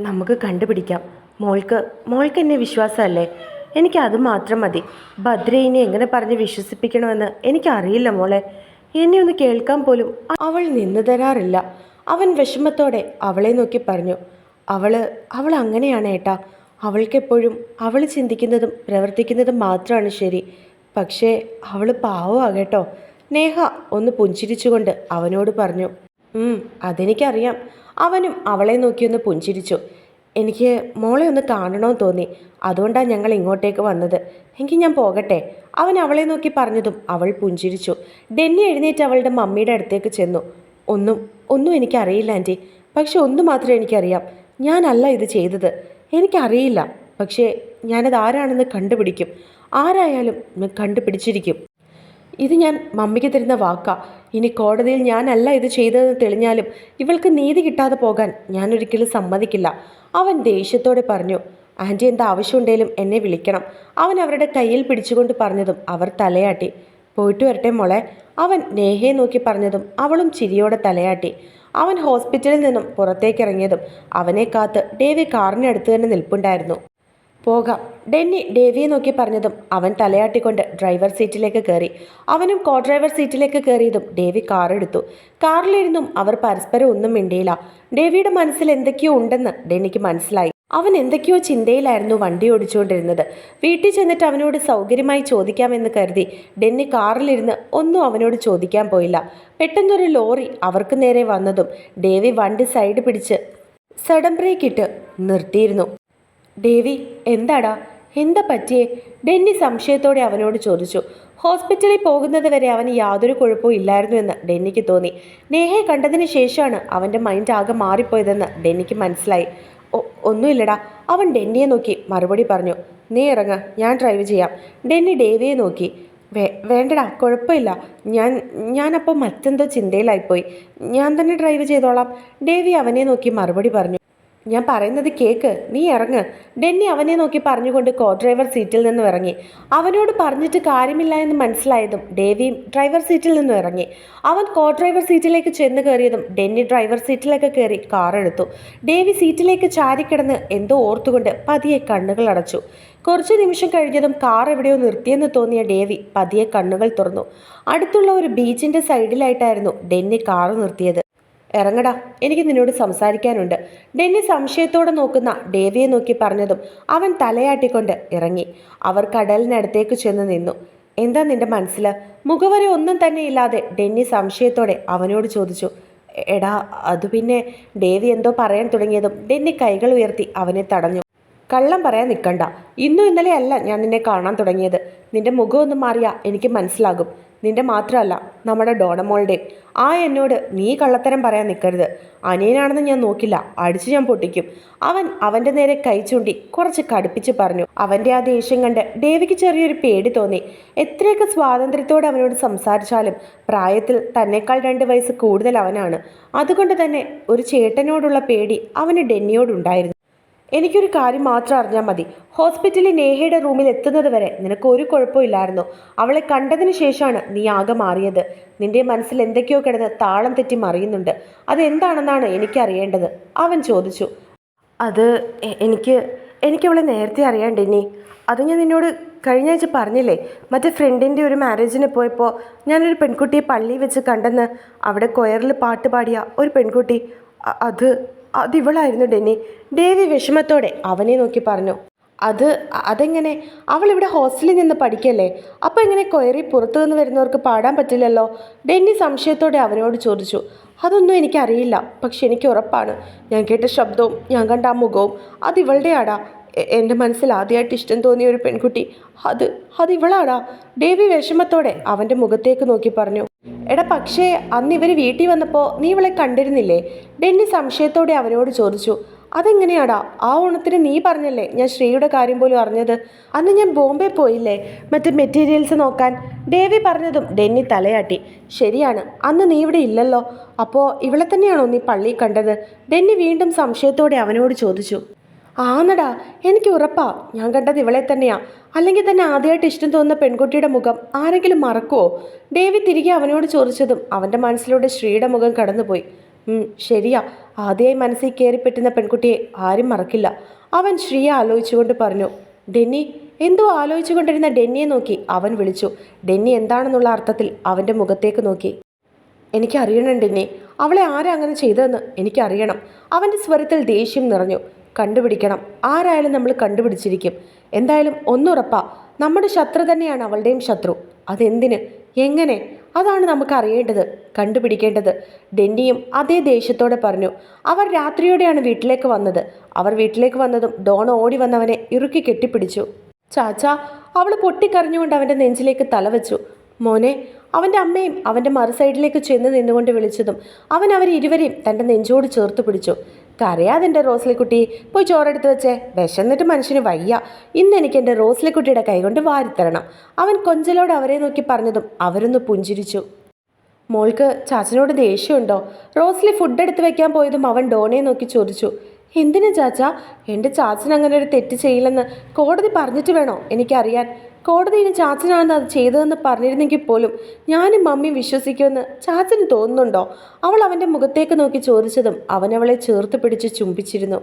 നമുക്ക് കണ്ടുപിടിക്കാം. മോൾക്ക് മോൾക്ക് എന്നെ വിശ്വാസമല്ലേ? എനിക്ക് അത് മാത്രം മതി. ഭദ്രയിനെ എങ്ങനെ പറഞ്ഞ് വിശ്വസിപ്പിക്കണമെന്ന് എനിക്കറിയില്ല മോളെ. എന്നെ ഒന്ന് കേൾക്കാൻ പോലും അവൾ നിന്നു തരാറില്ല. അവൻ വിഷമത്തോടെ അവളെ നോക്കി പറഞ്ഞു. അവൾ അവൾ അങ്ങനെയാണ് ഏട്ടാ. അവൾക്കെപ്പോഴും അവൾ ചിന്തിക്കുന്നതും പ്രവർത്തിക്കുന്നതും മാത്രമാണ് ശരി. പക്ഷേ അവൾ പാവമാകട്ടോ. നേഹ ഒന്ന് പുഞ്ചിരിച്ചുകൊണ്ട് അവനോട് പറഞ്ഞു. "ഉം, അതെനിക്കറിയാം. അവനും അവളെ നോക്കിയൊന്ന് പുഞ്ചിരിച്ചു. എനിക്ക് മോളെ ഒന്ന് കാണണമെന്ന് തോന്നി. അതുകൊണ്ടാണ് ഞങ്ങൾ ഇങ്ങോട്ടേക്ക് വന്നത്. എങ്കിൽ ഞാൻ പോകട്ടെ? അവൻ അവളെ നോക്കി പറഞ്ഞതും അവൾ പുഞ്ചിരിച്ചു. ഡെന്നി എഴുന്നേറ്റ് അവളുടെ മമ്മിയുടെ അടുത്തേക്ക് ചെന്നു. ഒന്നും ഒന്നും എനിക്കറിയില്ല ആന്റി. പക്ഷെ ഒന്ന് മാത്രമേ എനിക്കറിയാം. ഞാനല്ല ഇത് ചെയ്തത്. എനിക്കറിയില്ല. പക്ഷേ ഞാനത് ആരാണെന്ന് കണ്ടുപിടിക്കും. ആരായാലും കണ്ടുപിടിച്ചിരിക്കും. ഇത് ഞാൻ മമ്മിക്ക് തരുന്ന വാക്കാ. ഇനി കോടതിയിൽ ഞാനല്ല ഇത് ചെയ്തതെന്ന് തെളിഞ്ഞാലും ഇവൾക്ക് നീതി കിട്ടാതെ പോകാൻ ഞാൻ ഒരിക്കലും സമ്മതിക്കില്ല. അവൻ ദേഷ്യത്തോടെ പറഞ്ഞു ആന്റി എന്താ ആവശ്യമുണ്ടെങ്കിലും എന്നെ വിളിക്കണം. അവൻ അവരുടെ കയ്യിൽ പിടിച്ചുകൊണ്ട് പറഞ്ഞതും അവർ തലയാട്ടി. പോയിട്ട് വരട്ടെ മോളെ. അവൻ നേഹയെ നോക്കി പറഞ്ഞതും അവളും ചിരിയോടെ തലയാട്ടി. അവൻ ഹോസ്പിറ്റലിൽ നിന്നും പുറത്തേക്കിറങ്ങിയതും അവനെ കാത്ത് ഡേവി കാറിനടുത്ത് തന്നെ നിൽപ്പുണ്ടായിരുന്നു. പോകാം. ഡെന്നി ഡേവിയെ നോക്കി പറഞ്ഞതും അവൻ തലയാട്ടിക്കൊണ്ട് ഡ്രൈവർ സീറ്റിലേക്ക് കയറി. അവനും കോ ഡ്രൈവർ സീറ്റിലേക്ക് കയറിയതും ഡേവി കാറെടുത്തു കാറിലിരുന്നും അവർ പരസ്പരം ഒന്നും മിണ്ടിയില്ല. ഡേവിയുടെ മനസ്സിൽ എന്തൊക്കെയോ ഉണ്ടെന്ന് ഡെന്നിക്ക് മനസ്സിലായി. അവൻ എന്തൊക്കെയോ ചിന്തയിലായിരുന്നു വണ്ടി ഓടിച്ചുകൊണ്ടിരുന്നത്. വീട്ടിൽ ചെന്നിട്ട് അവനോട് സൗകര്യമായി ചോദിക്കാമെന്ന് കരുതി ഡെന്നി കാറിലിരുന്ന് ഒന്നും അവനോട് ചോദിക്കാൻ പോയില്ല. പെട്ടെന്നൊരു ലോറി അവർക്ക് നേരെ വന്നതും ഡേവി വണ്ടി സൈഡ് പിടിച്ച് സഡൻ ബ്രേക്ക് ഇട്ട് നിർത്തിയിരുന്നു. ഡേവി എന്താടാ? എന്താ പറ്റിയേ? ഡെന്നി സംശയത്തോടെ അവനോട് ചോദിച്ചു. ഹോസ്പിറ്റലിൽ പോകുന്നത് വരെ അവന് യാതൊരു കുഴപ്പവും ഇല്ലായിരുന്നു എന്ന് ഡെന്നിക്ക് തോന്നി. നേഹയെ കണ്ടതിന് ശേഷമാണ് അവന്റെ മൈൻഡ് ആകെ മാറിപ്പോയതെന്ന് ഡെന്നിക്ക് മനസ്സിലായി. ഒന്നുമില്ലടാ. അവൻ ഡെന്നിയെ നോക്കി മറുപടി പറഞ്ഞു. നീ ഇറങ്ങ ഞാൻ ഡ്രൈവ് ചെയ്യാം. ഡെന്നി ഡേവിയെ നോക്കി. വേ വേണ്ടടാ കുഴപ്പമില്ല. ഞാൻ ഞാനപ്പോൾ മറ്റെന്തോ ചിന്തയിലായിപ്പോയി. ഞാൻ തന്നെ ഡ്രൈവ് ചെയ്തോളാം. ഡേവി അവനെ നോക്കി മറുപടി പറഞ്ഞു. ഞാൻ പറയുന്നത് കേക്ക് നീ ഇറങ്ങ്. ഡെന്നി അവനെ നോക്കി പറഞ്ഞുകൊണ്ട് കോ ഡ്രൈവർ സീറ്റിൽ നിന്നും ഇറങ്ങി. അവനോട് പറഞ്ഞിട്ട് കാര്യമില്ല എന്ന് മനസ്സിലായതും ഡേവിയും ഡ്രൈവർ സീറ്റിൽ നിന്നും ഇറങ്ങി. അവൻ കോ ഡ്രൈവർ സീറ്റിലേക്ക് ചെന്ന് കയറിയതും ഡെന്നി ഡ്രൈവർ സീറ്റിലേക്ക് കയറി കാർ എടുത്തു. ഡേവി സീറ്റിലേക്ക് ചാരിക്കിടന്ന് എന്തോ ഓർത്തുകൊണ്ട് പതിയെ കണ്ണുകൾ അടച്ചു. കുറച്ച് നിമിഷം കഴിഞ്ഞതും കാർ എവിടെയോ നിർത്തിയെന്ന് തോന്നിയ ഡേവി പതിയെ കണ്ണുകൾ തുറന്നു. അടുത്തുള്ള ഒരു ബീച്ചിന്റെ സൈഡിലായിട്ടായിരുന്നു ഡെന്നി കാർ നിർത്തിയത്. ഇറങ്ങടാ എനിക്ക് നിന്നോട് സംസാരിക്കാനുണ്ട്. ഡെന്നി സംശയത്തോടെ നോക്കുന്ന ഡേവിയെ നോക്കി പറഞ്ഞതും അവൻ തലയാട്ടിക്കൊണ്ട് ഇറങ്ങി. അവർ കടലിനടുത്തേക്ക് ചെന്ന് നിന്നു. എന്താ നിന്റെ മനസ്സിൽ മുഖവരെ ഒന്നും തന്നെ ഇല്ലാതെ ഡെന്നി സംശയത്തോടെ അവനോട് ചോദിച്ചു. എടാ അത് പിന്നെ ഡേവി എന്തോ പറയാൻ തുടങ്ങിയതും ഡെന്നി കൈകൾ ഉയർത്തി അവനെ തടഞ്ഞു. കള്ളം പറയാൻ നിൽക്കണ്ട ഇന്നും ഇന്നലെയല്ല ഞാൻ നിന്നെ കാണാൻ തുടങ്ങിയത്. നിന്റെ മുഖമൊന്നും മാറിയാ എനിക്ക് മനസ്സിലാകും. നിന്റെ മാത്രമല്ല നമ്മുടെ ഡോണമോളുടെയും ആ എന്നോട് നീ കള്ളത്തരം പറയാൻ നിൽക്കരുത് അനിയനാണെന്ന് ഞാൻ നോക്കില്ല അടിച്ചു ഞാൻ പൊട്ടിക്കും. അവൻ അവന്റെ നേരെ കൈ ചൂണ്ടി കുറച്ച് കടുപ്പിച്ച് പറഞ്ഞു അവന്റെ ആ ദേഷ്യം കണ്ട് ദേവിക്ക് ചെറിയൊരു പേടി തോന്നി. എത്രയൊക്കെ സ്വാതന്ത്ര്യത്തോടെ അവനോട് സംസാരിച്ചാലും പ്രായത്തിൽ തന്നെക്കാൾ രണ്ട് വയസ്സ് കൂടുതൽ അവനാണ്. അതുകൊണ്ട് തന്നെ ഒരു ചേട്ടനോടുള്ള പേടി അവന് ഡെന്നിയോടുണ്ടായിരുന്നു. എനിക്കൊരു കാര്യം മാത്രം അറിഞ്ഞാൽ മതി. ഹോസ്പിറ്റലിൽ നേഹയുടെ റൂമിൽ എത്തുന്നത് വരെ നിനക്ക് ഒരു കുഴപ്പമില്ലായിരുന്നു. അവളെ കണ്ടതിന് ശേഷമാണ് നീ ആകെ മാറിയത്. നിന്റെ മനസ്സിൽ എന്തൊക്കെയോ കിടന്ന് താളം തെറ്റി മറിയുന്നുണ്ട്. അതെന്താണെന്നാണ് എനിക്കറിയേണ്ടത്? അവൻ ചോദിച്ചു. അത് എനിക്ക് എനിക്കവളെ നേരത്തെ അറിയാണ്ട് ഇനി. അത് ഞാൻ നിന്നോട് കഴിഞ്ഞ ആഴ്ച പറഞ്ഞില്ലേ? മറ്റേ ഫ്രണ്ടിന്റെ ഒരു മാരേജിന് പോയപ്പോൾ ഞാനൊരു പെൺകുട്ടിയെ പള്ളിയിൽ വെച്ച് കണ്ടെന്ന് അവിടെ കൊയറിൽ പാട്ട് പാടിയ ഒരു പെൺകുട്ടി. അത് അത് ഇവളായിരുന്നു ഡെന്നി. ദേവി വിഷമത്തോടെ അവനെ നോക്കി പറഞ്ഞു അത് അതെങ്ങനെ? ഇവിടെ ഹോസ്റ്റലിൽ നിന്ന് പഠിക്കല്ലേ? അപ്പോൾ എങ്ങനെ കൊയറി പുറത്തു നിന്ന് വരുന്നവർക്ക് പാടാൻ പറ്റില്ലല്ലോ? ഡെന്നി സംശയത്തോടെ അവനോട് ചോദിച്ചു അതൊന്നും എനിക്കറിയില്ല പക്ഷെ എനിക്ക് ഉറപ്പാണ്. ഞാൻ കേട്ട ശബ്ദവും ഞാൻ കണ്ട ആ മുഖവും അത് ഇവളുടെ ആടാ എന്റെ മനസ്സിൽ ആദ്യമായിട്ട് ഇഷ്ടം തോന്നിയ ഒരു പെൺകുട്ടി. അത് അത് ഇവളാടാ. ദേവി വിഷമത്തോടെ അവന്റെ മുഖത്തേക്ക് നോക്കി പറഞ്ഞു എടാ പക്ഷേ അന്ന് ഇവർ വീട്ടിൽ വന്നപ്പോൾ നീ ഇവളെ കണ്ടിരുന്നില്ലേ? ഡെന്നി സംശയത്തോടെ അവനോട് ചോദിച്ചു അതെങ്ങനെയാടാ? ആ ഓണത്തിന് നീ പറഞ്ഞല്ലേ ഞാൻ ശ്രീയുടെ കാര്യം പോലും അറിഞ്ഞത്? അന്ന് ഞാൻ ബോംബെ പോയില്ലേ? മറ്റ് മെറ്റീരിയൽസ് നോക്കാൻ? ഡേവി പറഞ്ഞതും ഡെന്നി തലയാട്ടി ശരിയാണ് അന്ന് നീ ഇവിടെ ഇല്ലല്ലോ. അപ്പോൾ ഇവളെ തന്നെയാണോ നീ പള്ളി കണ്ടത്? ഡെന്നി വീണ്ടും സംശയത്തോടെ അവനോട് ചോദിച്ചു ആന്നടാ എനിക്ക് ഉറപ്പാ. ഞാൻ കണ്ടത് ഇവളെ തന്നെയാ. അല്ലെങ്കിൽ തന്നെ ആദ്യമായിട്ട് ഇഷ്ടം തോന്നുന്ന പെൺകുട്ടിയുടെ മുഖം ആരെങ്കിലും മറക്കുവോ? ഡേവി തിരികെ അവനോട് ചോദിച്ചതും അവന്റെ മനസ്സിലൂടെ ശ്രീയുടെ മുഖം കടന്നുപോയി. ശരിയാ. ആദ്യമായി മനസ്സിൽ കയറിപ്പെട്ടുന്ന പെൺകുട്ടിയെ ആരും മറക്കില്ല. അവൻ ശ്രീയെ ആലോചിച്ചുകൊണ്ട് പറഞ്ഞു ഡെന്നി എന്തോ ആലോചിച്ചുകൊണ്ടിരുന്ന ഡെന്നിയെ നോക്കി അവൻ വിളിച്ചു. ഡെന്നി എന്താണെന്നുള്ള അർത്ഥത്തിൽ അവന്റെ മുഖത്തേക്ക് നോക്കി. എനിക്കറിയണം ഡെന്നി. അവളെ ആരാ അങ്ങനെ ചെയ്തതെന്ന് എനിക്കറിയണം. അവന്റെ സ്വരത്തിൽ ദേഷ്യം നിറഞ്ഞു. കണ്ടുപിടിക്കണം. ആരായാലും നമ്മൾ കണ്ടുപിടിച്ചിരിക്കും. എന്തായാലും ഒന്നുറപ്പാ നമ്മുടെ ശത്രു തന്നെയാണ് അവളുടെയും ശത്രു. അതെന്തിന്? എങ്ങനെ? അതാണ് നമുക്ക് അറിയേണ്ടത് കണ്ടുപിടിക്കേണ്ടത്. ഡെന്നിയും അതേ ദേഷ്യത്തോടെ പറഞ്ഞു അവർ രാത്രിയോടെയാണ് വീട്ടിലേക്ക് വന്നത്. അവർ വീട്ടിലേക്ക് വന്നതും ഡോൺ ഓടി വന്നവനെ ഇറുക്കി കെട്ടിപ്പിടിച്ചു. ചാച്ച അവൾ പൊട്ടിക്കറിഞ്ഞുകൊണ്ട് അവന്റെ നെഞ്ചിലേക്ക് തലവെച്ചു മോനെ അവന്റെ അമ്മയും അവന്റെ മറുസൈഡിലേക്ക് ചെന്ന് നിന്നുകൊണ്ട് വിളിച്ചതും അവൻ അവരിരുവരെയും തന്റെ നെഞ്ചോട് ചേർത്ത് പിടിച്ചു. കരയാതെന്റെ റോസ്ലിക്കുട്ടി പോയി ചോറെടുത്ത് വെച്ചേ. വിശന്നിട്ട് മനുഷ്യന് വയ്യ. ഇന്ന് എനിക്ക് എന്റെ റോസ്ലിക്കുട്ടിയുടെ കൈകൊണ്ട് വാരിത്തരണം അവൻ കൊഞ്ചലോട് അവരെ നോക്കി പറഞ്ഞതും അവരൊന്ന് പുഞ്ചിരിച്ചു. മോൾക്ക് ചാച്ചനോട് ദേഷ്യമുണ്ടോ? റോസ്ലി ഫുഡ് എടുത്ത് വെക്കാൻ പോയതും അവൻ ഡോണയെ നോക്കി ചോദിച്ചു. എന്തിനാ ചാച്ച? എന്റെ ചാച്ചൻ അങ്ങനെ ഒരു തെറ്റ് ചെയ്യില്ലെന്ന് കോടതി പറഞ്ഞിട്ട് വേണോ എനിക്കറിയാൻ? കോടതി ഇനി ചാച്ചനാണ് അത് ചെയ്തതെന്ന് പറഞ്ഞിരുന്നെങ്കിൽ പോലും ഞാനും മമ്മിയും വിശ്വസിക്കുമെന്ന് ചാച്ചന് തോന്നുന്നുണ്ടോ? അവൾ അവന്റെ മുഖത്തേക്ക് നോക്കി ചോദിച്ചതും അവനവളെ ചേർത്ത് പിടിച്ച് ചുംബിച്ചിരുന്നു.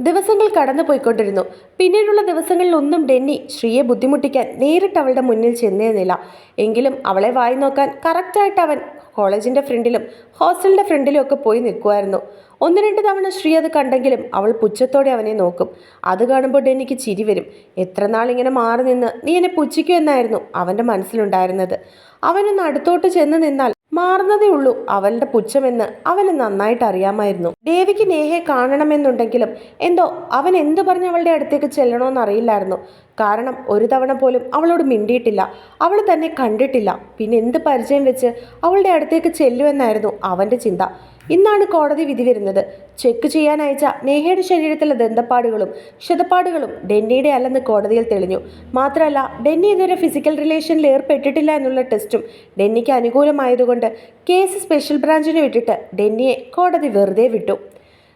ദിവസങ്ങൾ കടന്നു പോയിക്കൊണ്ടിരുന്നു പിന്നീടുള്ള ദിവസങ്ങളിൽ ഒന്നും ഡെന്നി ശ്രീയെ ബുദ്ധിമുട്ടിക്കാൻ നേരിട്ട് അവളുടെ മുന്നിൽ ചെന്നിരുന്നില്ല. എങ്കിലും അവളെ വായി നോക്കാൻ കറക്റ്റായിട്ട് അവൻ കോളേജിന്റെ ഫ്രണ്ടിലും ഹോസ്റ്റലിന്റെ ഫ്രണ്ടിലും ഒക്കെ പോയി നിൽക്കുമായിരുന്നു ഒന്ന് രണ്ട് തവണ ശ്രീ അത് കണ്ടെങ്കിലും അവൾ പുച്ഛത്തോടെ അവനെ നോക്കും. അത് കാണുമ്പോൾ ഡെന്നിക്ക് ചിരി വരും. എത്ര നാളിങ്ങനെ മാറി നിന്ന് നീ എന്നെ പുച്ഛിക്കൂ എന്നായിരുന്നു അവന്റെ മനസ്സിലുണ്ടായിരുന്നത്. അവനൊന്ന് അടുത്തോട്ട് ചെന്ന് നിന്നാൽ മാറുന്നതേ ഉള്ളൂ. അവളുടെ പുച്ഛമെന്ന് അവന് നന്നായിട്ട് അറിയാമായിരുന്നു. ദേവിക്ക് നേഹയെ കാണണമെന്നുണ്ടെങ്കിലും എന്തോ അവൻ എന്തു പറഞ്ഞ് അവളുടെ അടുത്തേക്ക് ചെല്ലണമെന്ന് അറിയില്ലായിരുന്നു. കാരണം ഒരു തവണ പോലും അവളോട് മിണ്ടിയിട്ടില്ല. അവൾ തന്നെ കണ്ടിട്ടില്ല. പിന്നെ എന്ത് പരിചയം വെച്ച് അവളുടെ അടുത്തേക്ക് ചെല്ലുമെന്നായിരുന്നു അവന്റെ ചിന്ത. ഇന്നാണ് കോടതി വിധി വരുന്നത്. ചെക്ക് ചെയ്യാൻ അയച്ച നേഹയുടെ ശരീരത്തിലെ ദന്തപ്പാടുകളും ക്ഷതപ്പാടുകളും ഡെന്നിയുടെ അല്ലെന്ന് കോടതിയിൽ തെളിഞ്ഞു. മാത്രമല്ല ഡെന്നി ഇതുവരെ ഫിസിക്കൽ റിലേഷനിൽ ഏർപ്പെട്ടിട്ടില്ല എന്നുള്ള ടെസ്റ്റും ഡെന്നിക്ക് അനുകൂലമായതുകൊണ്ട് കേസ് സ്പെഷ്യൽ ബ്രാഞ്ചിന് വിട്ടിട്ട് ഡെന്നിയെ കോടതി വെറുതെ വിട്ടു.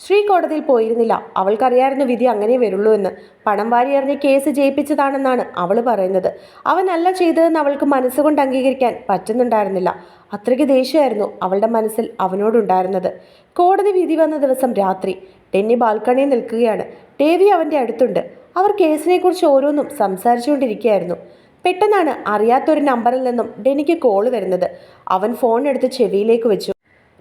ശ്രീ കോടതിയിൽ പോയിരുന്നില്ല. അവൾക്കറിയായിരുന്നു വിധി അങ്ങനെ വരുള്ളൂ എന്ന്. പണം വാരി എറിഞ്ഞ് കേസ് ജയിപ്പിച്ചതാണെന്നാണ് അവൾ പറയുന്നത്. അവനല്ല ചെയ്തതെന്ന് അവൾക്ക് മനസ്സുകൊണ്ട് അംഗീകരിക്കാൻ പറ്റുന്നുണ്ടായിരുന്നില്ല. അത്രയ്ക്ക് ദേഷ്യമായിരുന്നു അവളുടെ മനസ്സിൽ അവനോടുണ്ടായിരുന്നത്. കോടതി വിധി വന്ന ദിവസം രാത്രി ടെന്നി ബാൽക്കണിയിൽ നിൽക്കുകയാണ്. ദേവി അവന്റെ അടുത്തുണ്ട്. അവർ കേസിനെക്കുറിച്ച് ഓരോന്നും സംസാരിച്ചുകൊണ്ടിരിക്കുകയായിരുന്നു. പെട്ടെന്നാണ് അറിയാത്തൊരു നമ്പറിൽ നിന്നും ഡെന്നിക്ക് കോൾ വരുന്നത്. അവൻ ഫോൺ എടുത്ത് ചെവിയിലേക്ക് വെച്ചു.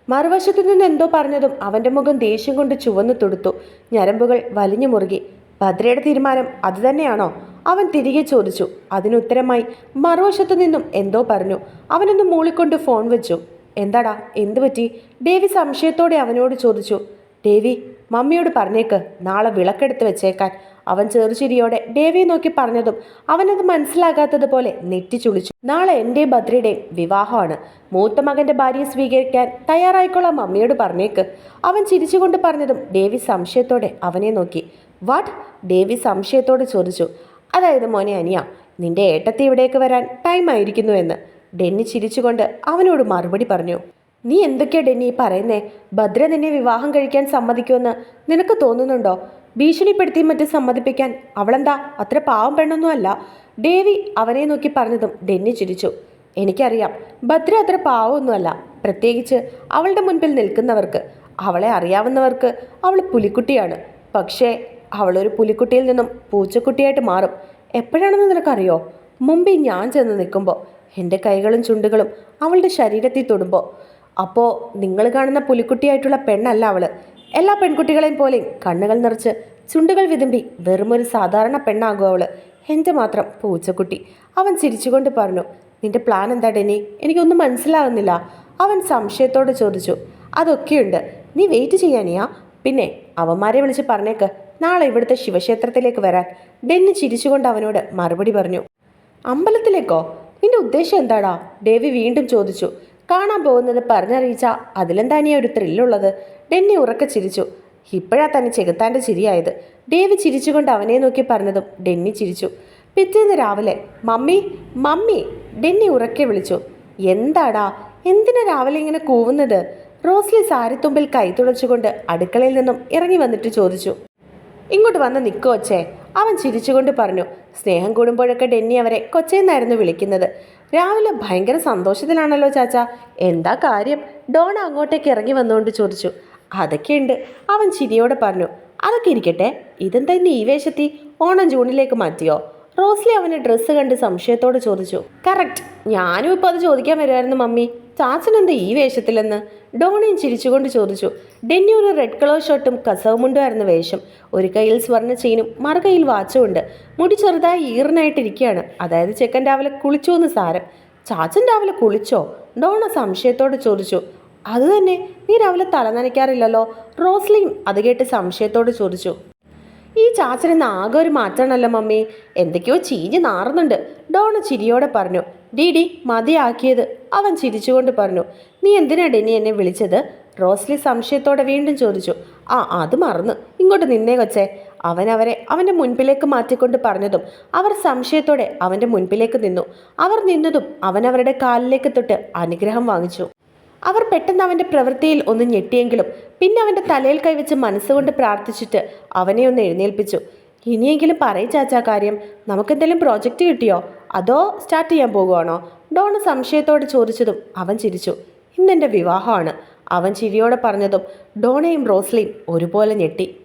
മറുവശത്തു നിന്ന് എന്തോ പറഞ്ഞതും അവന്റെ മുഖം ദേഷ്യം കൊണ്ട് ചുവന്നു തുടുത്തു. ഞരമ്പുകൾ വലിഞ്ഞു മുറുകി. ഭദ്രയുടെ തീരുമാനം അതുതന്നെയാണോ അവൻ തിരികെ ചോദിച്ചു. അതിനുത്തരമായി മറുവശത്തു നിന്നും എന്തോ പറഞ്ഞു. അവനൊന്ന് മൂളിക്കൊണ്ട് ഫോൺ വെച്ചു. എന്താടാ എന്തു പറ്റി? ദേവി സംശയത്തോടെ അവനോട് ചോദിച്ചു. ദേവി മമ്മിയോട് പറഞ്ഞേക്ക്. നാളെ വിളക്കെടുത്ത് വെച്ചേക്കാൻ. അവൻ ചെറുചിരിയോടെ ദേവിയെ നോക്കി പറഞ്ഞതും അവനത് മനസ്സിലാകാത്തതുപോലെ നെറ്റിച്ചുളിച്ചു. നാളെ എന്റെ ഭദ്രയുടെയും വിവാഹമാണ്. മൂത്ത മകന്റെ ഭാര്യയെ സ്വീകരിക്കാൻ തയ്യാറായിക്കൊള്ളാം മമ്മിയോട് പറഞ്ഞേക്ക്. അവൻ ചിരിച്ചുകൊണ്ട് പറഞ്ഞതും ദേവി സംശയത്തോടെ അവനെ നോക്കി. വാട്ട്? ദേവി സംശയത്തോടെ ചോദിച്ചു. അതായത് മോനെ അനിയ നിന്റെ ഏട്ടത്തി ഇവിടേക്ക് വരാൻ ടൈം ആയിരിക്കുന്നു എന്ന്. ഡെന്നി ചിരിച്ചുകൊണ്ട് അവനോട് മറുപടി പറഞ്ഞു. നീ എന്തൊക്കെയാ ഡെന്നി പറയുന്നേ? ഭദ്ര നിന്നെ വിവാഹം കഴിക്കാൻ സമ്മതിക്കുമെന്ന് നിനക്ക് തോന്നുന്നുണ്ടോ? ഭീഷണിപ്പെടുത്തി മറ്റും സമ്മതിപ്പിക്കാൻ അവളെന്താ അത്ര പാവം പെണ്ണൊന്നും അല്ല. ദേവി അവനെ നോക്കി പറഞ്ഞതും ഡെന്നി ചിരിച്ചു. എനിക്കറിയാം ഭദ്ര അത്ര പാവമൊന്നുമല്ല. പ്രത്യേകിച്ച് അവളുടെ മുൻപിൽ നിൽക്കുന്നവർക്ക്. അവളെ അറിയാവുന്നവർക്ക് അവൾ പുലിക്കുട്ടിയാണ്. പക്ഷേ അവളൊരു പുലിക്കുട്ടിയിൽ നിന്നും പൂച്ചക്കുട്ടിയായിട്ട് മാറും. എപ്പോഴാണെന്ന് നിനക്കറിയോ? മുമ്പേ ഞാൻ ചെന്ന് നിൽക്കുമ്പോൾ എന്റെ കൈകളും ചുണ്ടുകളും അവളുടെ ശരീരത്തിൽ തൊടുമ്പോൾ അപ്പോൾ നിങ്ങൾ കാണുന്ന പുലിക്കുട്ടിയായിട്ടുള്ള പെണ്ണല്ല അവൾ എല്ലാ പെൺകുട്ടികളെയും പോലെയും കണ്ണുകൾ നിറച്ച് ചുണ്ടുകൾ വിതുമ്പി വെറുമൊരു സാധാരണ പെണ്ണാകും അവൾ. എന്റെ മാത്രം പൂച്ചക്കുട്ടി. അവൻ ചിരിച്ചുകൊണ്ട് പറഞ്ഞു നിന്റെ പ്ലാൻ എന്താ ഡെനി എനിക്കൊന്നും മനസ്സിലാകുന്നില്ല അവൻ സംശയത്തോടെ ചോദിച്ചു അതൊക്കെയുണ്ട്. നീ വെയിറ്റ് ചെയ്യാനിയാ? പിന്നെ അവന്മാരെ വിളിച്ച് പറഞ്ഞേക്ക്. നാളെ ഇവിടുത്തെ ശിവക്ഷേത്രത്തിലേക്ക് വരാൻ. ഡെന്നി ചിരിച്ചുകൊണ്ട് അവനോട് മറുപടി പറഞ്ഞു അമ്പലത്തിലേക്കോ? നിന്റെ ഉദ്ദേശം എന്താടാ? ഡേവി വീണ്ടും ചോദിച്ചു കാണാൻ പോകുന്നത് പറഞ്ഞറിയിച്ച അതിലെന്താനിയാ ഒരു ത്രില്ലുള്ളത് ഡെന്നി ഉറക്കെ ചിരിച്ചു ഇപ്പോഴാ തന്നെ ചെകുത്താന്റെ ചിരിയായത്. ഡേവ് ചിരിച്ചുകൊണ്ട് അവനെ നോക്കി പറഞ്ഞതും ഡെന്നി ചിരിച്ചു. പിറ്റേന്ന് രാവിലെ മമ്മി മമ്മി ഡെന്നി ഉറക്കെ വിളിച്ചു. എന്താടാ എന്തിനാ രാവിലെ ഇങ്ങനെ കൂവുന്നത്? റോസ്ലി സാരിത്തുമ്പിൽ കൈ തുളച്ചുകൊണ്ട് അടുക്കളയിൽ നിന്നും ഇറങ്ങി വന്നിട്ട് ചോദിച്ചു. ഇങ്ങോട്ട് വന്ന് നിൽക്കോ കൊച്ചേ അവൻ ചിരിച്ചുകൊണ്ട് പറഞ്ഞു. സ്നേഹം കൂടുമ്പോഴൊക്കെ ഡെന്നി അവരെ കൊച്ചേന്നായിരുന്നു വിളിക്കുന്നത്. രാവിലെ ഭയങ്കര സന്തോഷത്തിലാണല്ലോ ചാച്ച. എന്താ കാര്യം? ഡോണ അങ്ങോട്ടേക്ക് ഇറങ്ങി വന്നുകൊണ്ട് ചോദിച്ചു. അതൊക്കെയുണ്ട് അവൻ ചിരിയോടെ പറഞ്ഞു അതൊക്കെ ഇരിക്കട്ടെ ഇതെന്താ ഇന്ന് ഈ വേഷത്തി? ഓണം ജൂണിലേക്ക് മാറ്റിയോ? റോസ്ലി അവന്റെ ഡ്രസ്സ് കണ്ട് സംശയത്തോടെ ചോദിച്ചു കറക്റ്റ് ഞാനും ഇപ്പോൾ അത് ചോദിക്കാൻ വരുമായിരുന്നു മമ്മി. ചാച്ചനെന്താ ഈ വേഷത്തിലെന്ന്? ഡോണിയും ചിരിച്ചുകൊണ്ട് ചോദിച്ചു ഡെന്നി ഒരു റെഡ് കളർ ഷർട്ടും കസവുമുണ്ടുമായിരുന്നു വേഷം. ഒരു കയ്യിൽ സ്വർണ ചെയിനും മറുകയിൽ വാച്ചും ഉണ്ട്. മുടി ചെറുതായി ഈറിനായിട്ടിരിക്കുകയാണ് അതായത് ചെക്കൻ രാവിലെ കുളിച്ചു എന്ന് സാരം. ചാച്ചൻ രാവിലെ കുളിച്ചോ? ഡോണ സംശയത്തോടെ ചോദിച്ചു അത് തന്നെ നീ രാവിലെ തല നനയ്ക്കാറില്ലല്ലോ? റോസ്ലിയും അത് കേട്ട് സംശയത്തോട് ചോദിച്ചു. ഈ ചാച്ചനെന്ന് ആകെ ഒരു മാറ്റാണല്ലോ മമ്മി. എന്തൊക്കെയോ ചീഞ്ഞ് നാറുന്നുണ്ട്. ഡോണ ചിരിയോടെ പറഞ്ഞു. ഡിഡി മതിയാക്കിയത്. അവൻ ചിരിച്ചുകൊണ്ട് പറഞ്ഞു. നീ എന്തിനാ ഡെന്നി എന്നെ വിളിച്ചത്? റോസ്ലി സംശയത്തോടെ വീണ്ടും ചോദിച്ചു. ആ അത് മറന്നു. ഇങ്ങോട്ട് നിന്നേ കൊച്ചേ. അവൻ അവരെ അവന്റെ മുൻപിലേക്ക് മാറ്റിക്കൊണ്ട് പറഞ്ഞതും അവർ സംശയത്തോടെ അവന്റെ മുൻപിലേക്ക് നിന്നു. അവർ നിന്നതും അവൻ അവരുടെ കാലിലേക്ക് തൊട്ട് അനുഗ്രഹം വാങ്ങിച്ചു. അവർ പെട്ടെന്ന് അവന്റെ പ്രവൃത്തിയിൽ ഒന്ന് ഞെട്ടിയെങ്കിലും പിന്നെ അവന്റെ തലയിൽ കൈവച്ച് മനസ്സുകൊണ്ട് പ്രാർത്ഥിച്ചിട്ട് അവനെ ഒന്ന് എഴുന്നേൽപ്പിച്ചു. ഇനിയെങ്കിലും പറയും ചാച്ചാ കാര്യം നമുക്കെന്തെങ്കിലും പ്രോജക്റ്റ് കിട്ടിയോ? അതോ സ്റ്റാർട്ട് ചെയ്യാൻ പോകുവാണോ? ഡോണ സംശയത്തോടെ ചോദിച്ചതും അവൻ ചിരിച്ചു. ഇന്നെന്റെ വിവാഹമാണ്. അവൻ ചിരിയോടെ പറഞ്ഞതും ഡോണയും റോസ്ലിയും ഒരുപോലെ ഞെട്ടി.